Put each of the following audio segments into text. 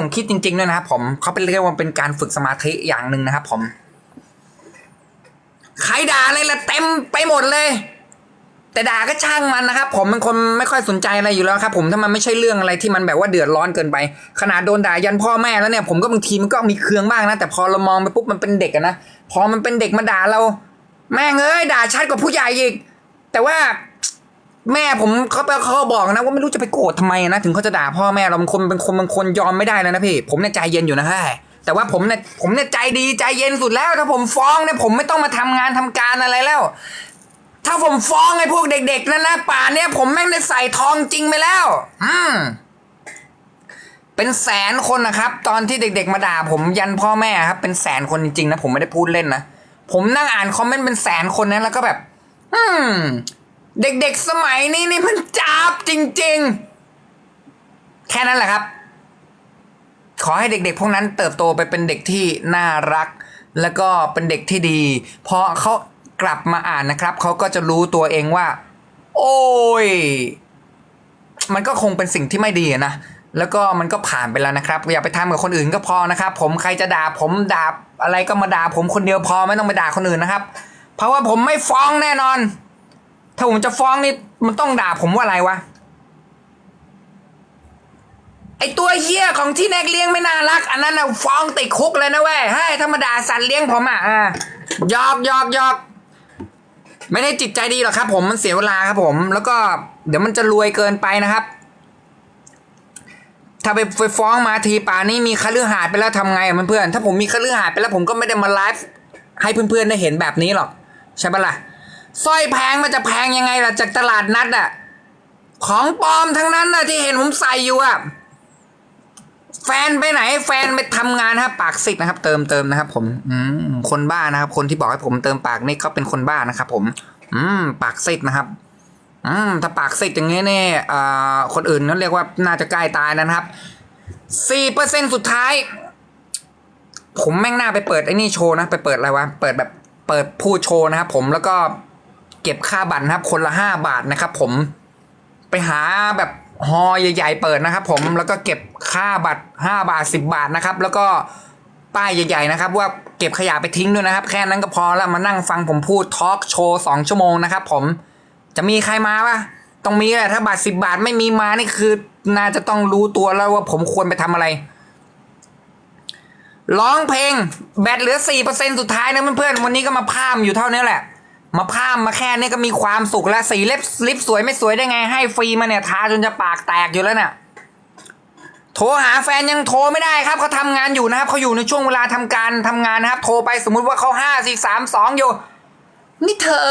ผมคิดจริงๆด้วยนะครับผมเขาเป็นเรียกว่าเป็นการฝึกสมาธิอย่างหนึ่งนะครับผมใครด่าอะไรละเต็มไปหมดเลย แต่ด่าก็ช่างมันนะครับผมเป็นคนไม่ค่อยสนใจอะไรอยู่แล้วครับ ผมถ้ามันไม่ใช่เรื่องอะไรที่มันแบบว่าเดือดร้อนเกินไป ขนาดโดนด่ายันพ่อแม่แล้วเนี่ยผมก็บางทีมันก็มีเคืองบ้างนะแต่พอเรามองไปปุ๊บมันเป็นเด็กอะนะพอมันเป็นเด็กมาด่าเรา แม่งเอ้ยด่าชัดกว่าผู้ใหญ่อีกแต่ว่า แม่ผมเขาไปเขาบอกนะ ว่าไม่รู้จะไปโกรธทำไมนะ ถึงเขาจะด่าพ่อแม่เราบางคนเป็นคนบางคนยอมไม่ได้แล้วนะพี่ผมเนี่ยใจเย็นอยู่นะฮะแต่ว่าผมเนี่ยผมเนี่ยใจดีใจเย็นสุดแล้ว ถ้าผมฟ้องเนี่ยผมไม่ต้องมาทำงานทำการอะไรแล้ว ถ้าผมฟ้องไอ้พวกเด็ก ๆนั่นนะป่านเนี่ยผมแม่งได้ใส่ทองจริงไปแล้ว อืมเป็นแสนคนนะครับ ตอนที่เด็ก ๆ มาด่าผมยันพ่อแม่ครับ เป็นแสนคนจริงๆนะผมไม่ได้พูดเล่นนะผมนั่งอ่านคอมเมนต์เป็นแสนคนนะแล้วก็แบบ อืม เด็กๆสมัยนี้นี่มันจับจริง ๆ แค่นั้นแหละครับ ขอให้เด็กๆ พวกนั้นเติบโตไปเป็นเด็กที่น่ารัก แล้วก็เป็นเด็กที่ดีพอเขากลับมาอ่านนะครับเขาก็จะรู้ตัวเองว่า โอ้ย มันก็คงเป็นสิ่งที่ไม่ดีนะแล้วก็มันก็ผ่านไปแล้วนะครับ อย่าไปทำกับคนอื่นก็พอนะครับ ผมใครจะด่าผมด่าอะไรก็มาด่าผมคนเดียวพอไม่ต้องไปด่าคนอื่นนะครับ เพราะว่าผมไม่ฟ้องแน่นอน ถ้าผมจะฟ้องนี่มันต้องด่าผมว่าอะไรวะ ไอตัวเหี้ยของที่แนกเลี้ยงไม่น่ารัก อันนั้นนะฟ้องติดคุกเลยนะเว้ยให้ธรรมดาสัตว์เลี้ยงผมอะอะยอกยอกยอกไม่ได้จิตใจดีหรอกครับ ผมมันเสียเวลาครับผม แล้วก็เดี๋ยวมันจะรวยเกินไปนะครับ ถ้าไปไปฟ้องมาทีป่านี้มีคฤหาสน์ไปแล้วทำไงอะเพื่อนๆถ้าผมมีคฤหาสน์ไปแล้วผมก็ไม่ได้มาไลฟ์ให้เพื่อนๆได้เห็นแบบนี้หรอกใช่ปะล่ะ สร้อยแพงมันจะแพงยังไงล่ะจากตลาดนัดอะของปลอมทั้งนั้นนะที่เห็นผมใส่อยู่อะแฟนไปไหน แฟนไปทำงานนะครับปากสิกนะครับ เติมเติมนะครับ ผม อืมคนบ้านะครับ คนที่บอกให้ผมเติมปากนี่เขาเป็นคนบ้านะครับ ผม อืม ปากสิกนะครับ อืมถ้าปากสิกอย่างนี้เนี่ยอ่าคนอื่นนั่นเรียกว่าน่าจะใกล้ตายนะครับสี่เปอร์เซ็นสุดท้าย ผมแม่งหน้าไปเปิดไอ้นี่โชว์นะไปเปิดอะไรวะเปิดแบบเปิดพูดโชว์นะครับผมแล้วก็ เก็บค่าบัตรนะครับ คนละห้าบาทนะครับ ผมไปหาแบบฮอใหญ่ ๆ เปิดนะครับ ผมแล้วก็เก็บค่าบัตรห้าบาทสิบบาทนะครับ แล้วก็ป้ายใหญ่ ๆ นะครับ ว่าเก็บขยะไปทิ้งด้วยนะครับ แค่นั้นก็พอแล้วมานั่งฟังผมพูดทอล์กโชว์สองชั่วโมงนะครับ ผมจะมีใครมาปะต้องมีแหละถ้าบาทสิบบาทไม่มีมานี่คือ น่าจะต้องรู้ตัวแล้วว่าผมควรไปทำอะไรร้องเพลงแบตเหลือสี่เปอร์เซ็นสุดท้ายนะเพื่อนๆวันนี้ก็มาพามอยู่เท่านี้แหละ มาพามมาแค่นี้ก็มีความสุขแล้วสีเล็บลิปสวยไม่สวยได้ไง ให้ฟรีมาเนี่ยทาจนจะปากแตกอยู่แล้วเนี่ยโทรหาแฟนยังโทรไม่ได้ครับเขาทำงานอยู่นะครับเขาอยู่ในช่วงเวลาทำการทำงานนะครับ โทรไปสมมุติว่าเขาห้าสี่สามสองอยู่นี่เธอ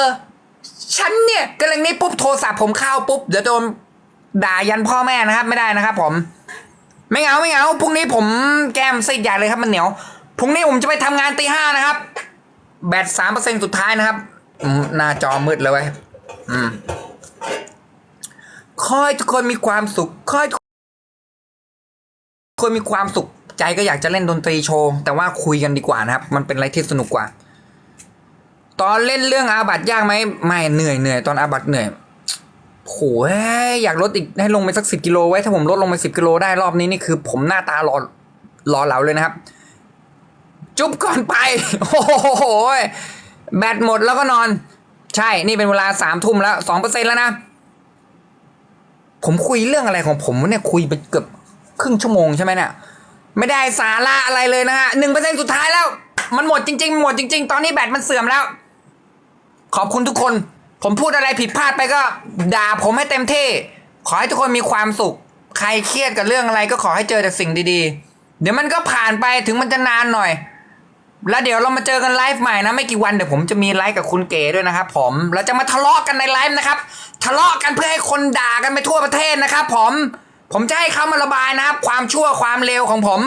ฉันเนี่ยกำลังนี่ปุ๊บโทรศัพท์ผมเข้าปุ๊บเดี๋ยวโดนด่ายันพ่อแม่นะครับ ไม่ได้นะครับ ผม ไม่เหงาไม่เหงาพรุ่งนี้ผมแก้มซีดใหญ่เลยครับมันเหนียวพรุ่งนี้ผมจะไปทำงานตีห้านะครับ แบตสามเปอร์เซ็นต์สุดท้ายนะครับ หน้าจอมืดเลยเว้ยอืมคอยทุกคนมีความสุขคอยทุกคนมีความสุข ใจก็อยากจะเล่นดนตรีโชว์ แต่ว่าคุยกันดีกว่านะครับ มันเป็นอะไรที่สนุกกว่า ตอนเล่นเรื่องอาบัตยากไหมไม่เหนื่อยเหนื่อยตอนอาบัตเหนื่อยโหยอยากลดอีกให้ลงไปสักสิบกิโลไว้ถ้าผมลดลงไปสิบกิโลได้รอบนี้นี่คือ ผมหน้าตารอรอเหลาเลยนะครับ จุ๊บก่อนไป โอ้โห แบตหมดแล้วก็นอน ใช่นี่เป็นเวลาสามทุ่มแล้วสองเปอร์เซ็นแล้วนะ ผมคุยเรื่องอะไรของผมเนี่ยคุยไปเกือบครึ่งชั่วโมงใช่ไหมเนี่ยไม่ได้สาระอะไรเลยนะฮะหนึ่งเปอร์เซ็นสุดท้ายแล้ว มันหมดจริงๆหมดจริง ๆ ตอนนี้แบตมันเสื่อมแล้ว ขอบคุณทุกคน ผมพูดอะไรผิดพลาดไปก็ด่าผมให้เต็มที่ ขอให้ทุกคนมีความสุข ใครเครียดกับเรื่องอะไรก็ขอให้เจอแต่สิ่งดีๆ เดี๋ยวมันก็ผ่านไปถึงมันจะนานหน่อย แล้วเดี๋ยวเรามาเจอกันไลฟ์ใหม่นะ ไม่กี่วันเดี๋ยวผมจะมีไลฟ์กับคุณเก๋ด้วยนะครับผมเราจะมาทะเลาะกันในไลฟ์นะครับ ทะเลาะกันเพื่อให้คนด่ากันไปทั่วประเทศนะครับผมผมจะให้เขามาระบายนะครับ ความชั่วความเลวของผม